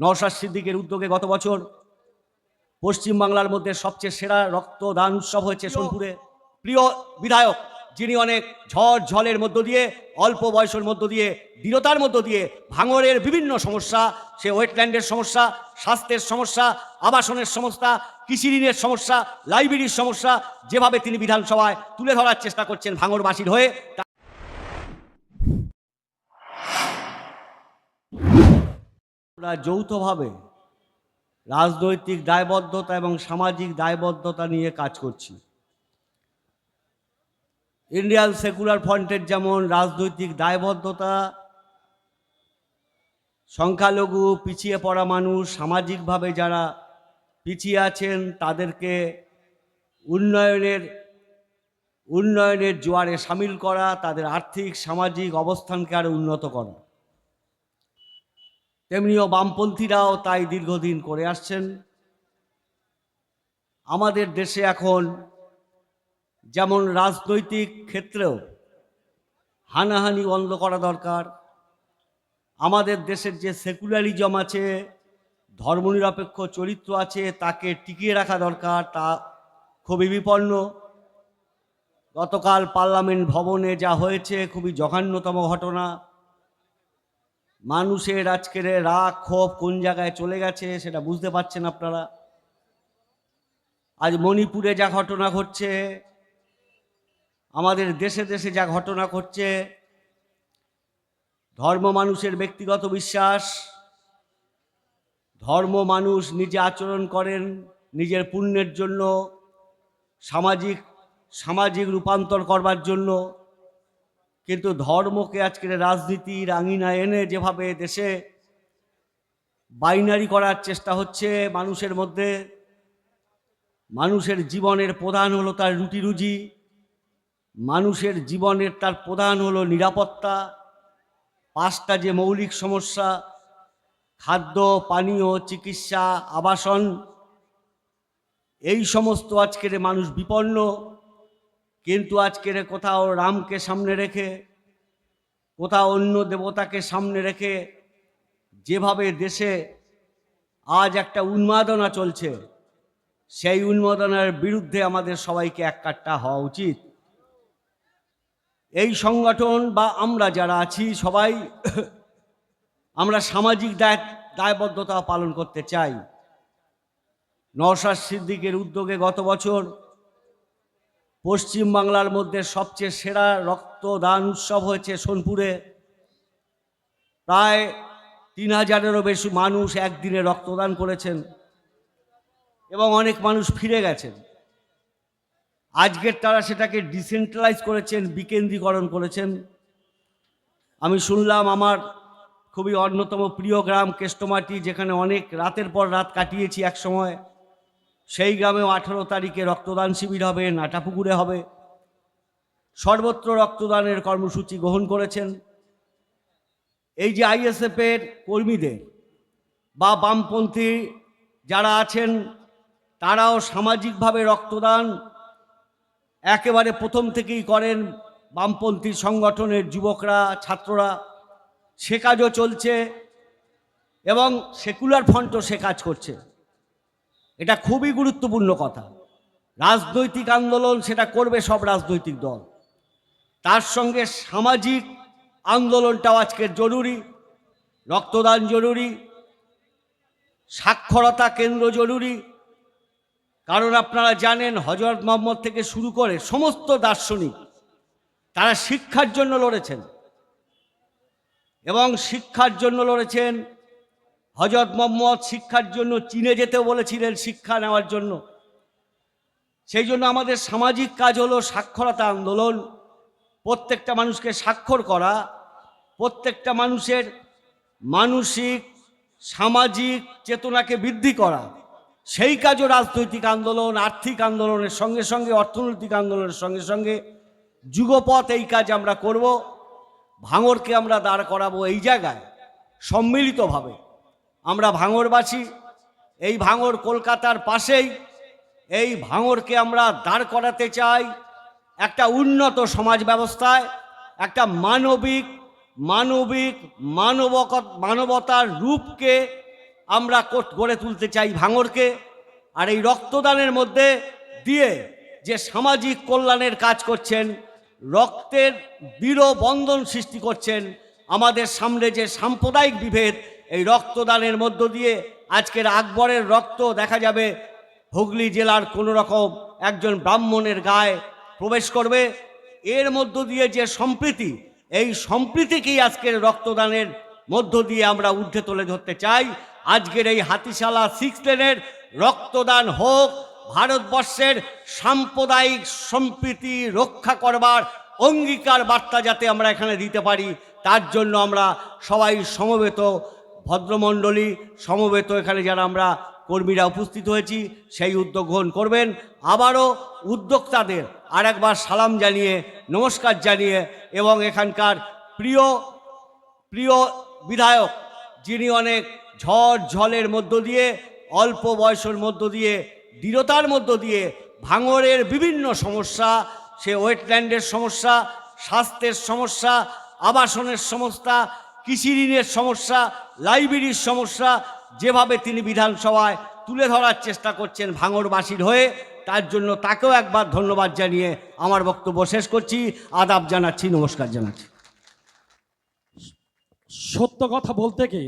নওশাদ সিদ্দিকের উদ্যোগে গত বছর পশ্চিমবাংলার মধ্যে সবচেয়ে সেরা রক্তদান উৎসব হয়েছে সোনপুরে। প্রিয় বিধায়ক যিনি অনেক ঝড় ঝলের মধ্য দিয়ে অল্প বয়সের মধ্য দিয়ে দৃঢ়তার মধ্য দিয়ে ভাঙরের বিভিন্ন সমস্যা সে ওয়েটল্যান্ডের সমস্যা স্বাস্থ্যের সমস্যা আবাসনের সমস্যা কৃষি ঋণের সমস্যা লাইব্রেরির সমস্যা যেভাবে তিনি বিধানসভায় তুলে ধরার চেষ্টা করছেন ভাঙরবাসীর হয়ে আমরা যৌথভাবে রাজনৈতিক দায়বদ্ধতা এবং সামাজিক দায়বদ্ধতা নিয়ে কাজ করছি। ইন্ডিয়ান সেকুলার ফ্রন্টের যেমন রাজনৈতিক দায়বদ্ধতা, সংখ্যালঘু, পিছিয়ে পড়া মানুষ, সামাজিকভাবে যারা পিছিয়ে আছেন, তাদেরকে উন্নয়নের উন্নয়নের জোয়ারে সামিল করা, তাদের আর্থিক, সামাজিক অবস্থানকে আরও উন্নত করা। তেমনিও বামপন্থীরাও তাই দীর্ঘদিন করে আসছেন। আমাদের দেশে এখন যেমন রাজনৈতিক ক্ষেত্রেও হানাহানি বন্ধ করা দরকার, আমাদের দেশের যে সেকুলারিজম আছে, ধর্মনিরপেক্ষ চরিত্র আছে, তাকে টিকিয়ে রাখা দরকার, তা খুবই বিপন্ন। গতকাল পার্লামেন্ট ভবনে যা হয়েছে খুবই জঘন্যতম ঘটনা। মানুষের আজকের রাগ, ক্ষোভ কোন জায়গায় চলে গেছে সেটা বুঝতে পারছেন আপনারা? আজ মণিপুরে যা ঘটনা ঘটছে, আমাদের দেশে দেশে যা ঘটনা ঘটছে, ধর্ম মানুষের ব্যক্তিগত বিশ্বাস, ধর্ম মানুষ নিজে আচরণ করেন নিজের পুণ্যের জন্য, সামাজিক সামাজিক রূপান্তর করবার জন্য কিন্তু ধর্মকে আজকের রাজনীতির আঙিনা এনে যেভাবে দেশে বাইনারি করার চেষ্টা হচ্ছে, মানুষের মধ্যে মানুষের জীবনের প্রধান হলো তার রুটি রুজি মানুষের জীবনের তার প্রধান হলো নিরাপত্তা, পাঁচটা যে মৌলিক সমস্যা, খাদ্য, পানীয়, চিকিৎসা, আবাসন, এই সমস্ত আজকের মানুষ বিপন্ন। কিন্তু আজকের কোথাও রামকে সামনে রেখে, কোথাও অন্য দেবতাকে সামনে রেখে যেভাবে দেশে আজ একটা উন্মাদনা চলছে, সেই উন্মাদনার বিরুদ্ধে আমাদের সবাইকে এককাট্টা হওয়া উচিত। এই সংগঠন বা আমরা যারা আছি সবাই, আমরা সামাজিক দায়, দায়বদ্ধতা পালন করতে চাই। নওশাদ সিদ্দিকের উদ্যোগে গত বছর পশ্চিমবাংলার মধ্যে সবচেয়ে সেরা রক্তদান উৎসব হয়েছে সোনপুরে। প্রায় তিন হাজারেরও বেশি মানুষ একদিনে রক্তদান করেছেন এবং অনেক মানুষ ফিরে গেছেন। আজকের তারা সেটাকে ডিসেন্ট্রালাইজ করেছেন, বিকেন্দ্রীকরণ করেছেন। আমি শুনলাম আমার খুবই অন্যতম প্রিয় গ্রাম কেষ্টমাটি, যেখানে অনেক রাতের পর রাত কাটিয়েছি এক সময় সেই গ্রামেও আঠেরো তারিখে রক্তদান শিবির হবে, নাটাপুকুরে হবে। সর্বত্র রক্তদানের কর্মসূচি গ্রহণ করেছেন। এই যে আইএসএফের কর্মীদের বা বামপন্থী যারা আছেন, তারাও সামাজিকভাবে রক্তদান একেবারে প্রথম থেকেই করেন। বামপন্থী সংগঠনের যুবকরা, ছাত্ররা, সে কাজও চলছে এবং সেকুলার ফ্রন্টও সে কাজ করছে। এটা খুবই গুরুত্বপূর্ণ কথা। রাজনৈতিক আন্দোলন সেটা করবে সব রাজনৈতিক দল। তার সঙ্গে সামাজিক আন্দোলনটাও আজকের জরুরি, রক্তদান জরুরি, সাক্ষরতা কেন্দ্র জরুরি। কারণ আপনারা জানেন হজরত মোহাম্মদ থেকে শুরু করে সমস্ত দার্শনিক তারা শিক্ষার জন্য লড়েছেন এবং শিক্ষার জন্য লড়েছেন হজরত মোহাম্মদ শিক্ষার জন্য চীনে যেতে বলেছিলেন, শিক্ষা নেওয়ার জন্য। সেই জন্য আমাদের সামাজিক কাজ হলো সাক্ষরতা আন্দোলন। প্রত্যেকটা মানুষকে স্বাক্ষর করা, প্রত্যেকটা মানুষের মানসিক, সামাজিক চেতনাকে বৃদ্ধি করা। সেই কাজও রাজনৈতিক আন্দোলন, আর্থিক আন্দোলনের সঙ্গে সঙ্গে, অর্থনৈতিক আন্দোলনের সঙ্গে সঙ্গে। যুগপথ এই কাজ আমরা করব। ভাঙরকে আমরা দাঁড় করাবো এই জায়গায়, সম্মিলিতভাবে। আমরা ভাঙরবাসী এই ভাঙর কলকাতার পাশেই, এই ভাঙরকে আমরা দাঁড় করাতে চাই একটা উন্নত সমাজ ব্যবস্থায়, একটা মানবিক মানবিক, মানবক, মানবতার রূপকে আমরা গড়ে তুলতে চাই ভাঙরকে আর এই রক্তদানের মধ্যে দিয়ে যে সামাজিক কল্যাণের কাজ করছেন, রক্তের দৃঢ় বন্ধন সৃষ্টি করছেন, আমাদের সামনে যে সাম্প্রদায়িক বিভেদ এই রক্তদানের মধ্য দিয়ে আজকের আকবরের রক্ত দেখা যাবে। হুগলি জেলার কোনো রকম একজন ব্রাহ্মণের গায়ে প্রবেশ করবে। এর মধ্য দিয়ে যে সম্প্রীতি, এই সম্প্রীতিকেই আজকের রক্তদানের মধ্য দিয়ে আমরা ঊর্ধ্বে তুলে ধরতে চাই। আজকের এই হাতিশালা সিক্স লেনের রক্তদান হোক, ভারতবর্ষের সাম্প্রদায়িক সম্প্রীতি রক্ষা করবার অঙ্গীকার বার্তা যাতে আমরা এখানে দিতে পারি, তার জন্য আমরা সবাই সমবেত। ভদ্রমণ্ডলী সমবেত এখানে যারা আমরা কর্মীরা উপস্থিত হয়েছি, সেই উদ্যোগ গ্রহণ করবেন। আবারও উদ্যোক্তাদের আরেকবার সালাম জানিয়ে, নমস্কার জানিয়ে এবং এখানকার প্রিয় প্রিয় বিধায়ক, যিনি অনেক ঝড় ঝলের মধ্য দিয়ে, অল্প বয়সের মধ্য দিয়ে, দৃঢ়তার মধ্য দিয়ে ভাঙরের বিভিন্ন সমস্যা, সে ওয়েটল্যান্ডের সমস্যা, স্বাস্থ্যের সমস্যা, আবাসনের সমস্যা কৃষি ঋণের সমস্যা, লাইব্রেরির সমস্যা, যেভাবে তিনি বিধানসভায় তুলে ধরার চেষ্টা করছেন ভাঙরবাসীর হয়ে, তার জন্য তাকেও একবার ধন্যবাদ জানিয়ে আমার বক্তব্য শেষ করছি। আদাব জানাচ্ছি, নমস্কার জানাচ্ছি। সত্য কথা বলতে কি